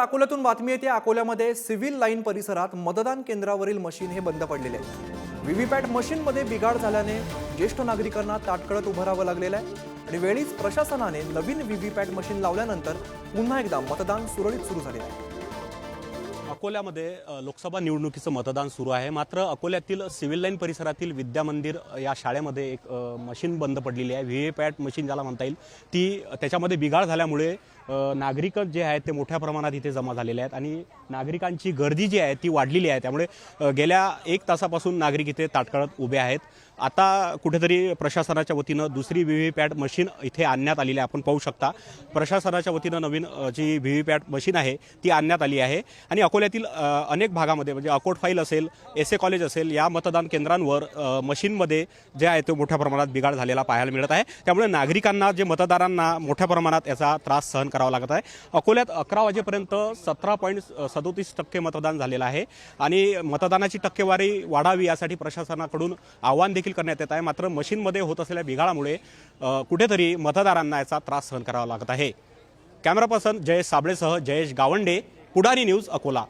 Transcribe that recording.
अकोल्यातून बातमी येते. अकोल्यामध्ये सिव्हिल लाईन परिसरात मतदान केंद्रावरील मशीन हे बंद पडलेले आहे व्हीव्हीपॅट मशीनमध्ये बिघाड झाल्याने ज्येष्ठ नागरिकांना ताटकळत उभं राहावं लागलेलं आहे आणि वेळीच प्रशासनाने नवीन व्हीव्हीपॅट मशीन लावल्यानंतर पुन्हा एकदा मतदान सुरळीत सुरू झाले. आहे अकोल्यामध्ये लोकसभा निवडणुकीचं मतदान सुरू आहे. मात्र अकोल्यातील सिव्हिल लाईन परिसरातील विद्या मंदिर या शाळेमध्ये एक मशीन बंद पडलेली आहे. व्ही पॅट मशीन ज्याला म्हणता येईल ती त्याच्यामध्ये बिघाड झाल्यामुळे नागरिक जे आहेत ते मोठ्या प्रमाणात इथे जमा झालेले आहेत आणि नागरिकांची गर्दी जी आहे ती वाढलेली आहे. त्यामुळे गेल्या एक तासापासून नागरिक इथे ताटकळत उभे आहेत. आता कुठेतरी प्रशासनाच्या वतीनं दुसरी व्ही व्ही पॅट मशीन इथे आणण्यात आलेली आहे. आपण पाहू शकता प्रशासनाच्या वतीनं नवीन जी व्ही व्ही पॅट मशीन आहे ती आणण्यात आली आहे. आणि अकोल्यातील अनेक भागामध्ये म्हणजे अकोट फाईल असेल एस ए कॉलेज असेल या मतदान केंद्रांवर मशीनमध्ये जे आहे ते मोठ्या प्रमाणात बिघाड झालेला पाहायला मिळत आहे. त्यामुळे नागरिकांना जे मतदारांना मोठ्या प्रमाणात याचा त्रास सहन करावा लागत आहे. अकोल्यात अकरा वाजेपर्यंत सतरा पॉईंट सदोतीस टक्के मतदान झालेलं आहे आणि मतदानाची टक्केवारी वाढावी यासाठी प्रशासनाकडून आव्हान देखील करण्यात येत आहे. मात्र मशीनमध्ये होत असलेल्या बिघाडामुळे कुठेतरी मतदारांना याचा त्रास सहन करावा लागत आहे. कॅमेरा पर्सन जयेश साबळेसह जयेश गावंडे पुढारी न्यूज अकोला.